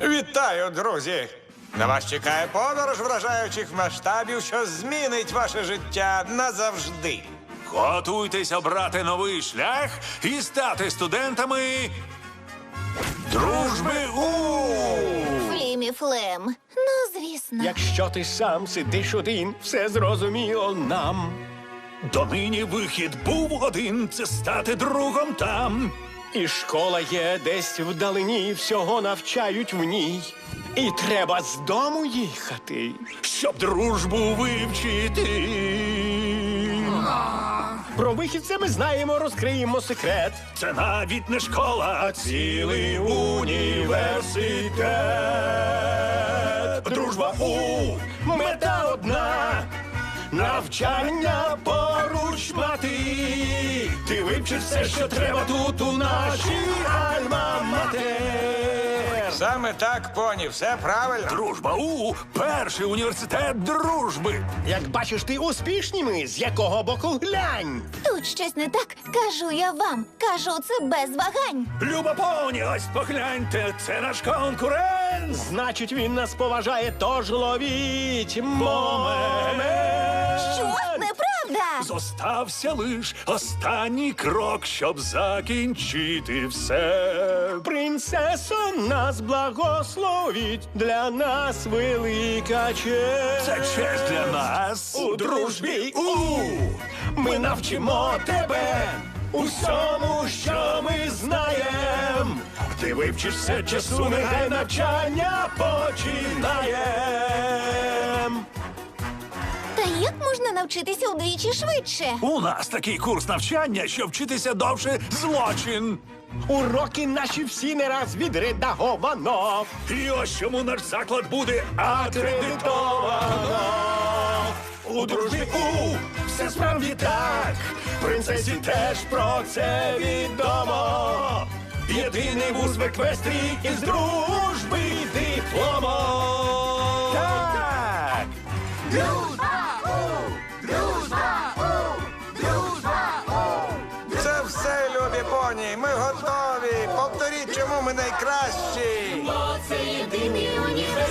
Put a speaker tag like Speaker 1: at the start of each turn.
Speaker 1: Вітаю, друзі! На вас чекає подорож вражаючих масштабів, що змінить ваше життя назавжди.
Speaker 2: Готуйтесь обрати новий шлях і стати студентами дружби у
Speaker 3: Флімі Флем. Ну, звісно.
Speaker 4: Якщо ти сам сидиш один, все зрозуміло нам.
Speaker 2: Донині вихід був один це стати другом там.
Speaker 4: І школа є десь вдалині, всього навчають в ній. І треба з дому їхати.
Speaker 2: Щоб дружбу вивчити.
Speaker 4: Про вихід це ми знаємо, розкриємо секрет.
Speaker 2: Це навіть не школа, а цілий університет.
Speaker 4: Навчання поруч мати. Ти вивчиш все, що треба тут у нашій
Speaker 1: Саме так, поні, все правильно.
Speaker 2: Дружба у перший університет дружби.
Speaker 4: Як бачиш, ти успішні ми, з якого боку глянь.
Speaker 3: Тут щось не так. Кажу я вам. Кажу це без вагань.
Speaker 2: Люба поні, ось погляньте, це наш конкурент.
Speaker 4: Значить, він нас поважає, тож ловіть момент.
Speaker 2: Зостався лиш останній крок, щоб закінчити все.
Speaker 4: Принцесо нас благословіть, для нас велика честь.
Speaker 2: Це честь для нас
Speaker 4: у дружбі. У ми навчимо тебе усьому, що ми знаємо. Ти вивчиш все часу, нехай навчання починаєм.
Speaker 3: Можна навчитися удвічі швидше?
Speaker 2: У нас такий курс навчання, що вчитися довше злочин.
Speaker 4: Уроки наші всі не раз відредаговано.
Speaker 2: І ось чому наш заклад буде
Speaker 4: Акредитовано. У дружбі все справді так. Принцесі теж про це відомо. Єдиний вуз в еквестрії із дружби дипломом.
Speaker 1: готові. Повторіть, чому ми найкращі. Бо це єдиний університет.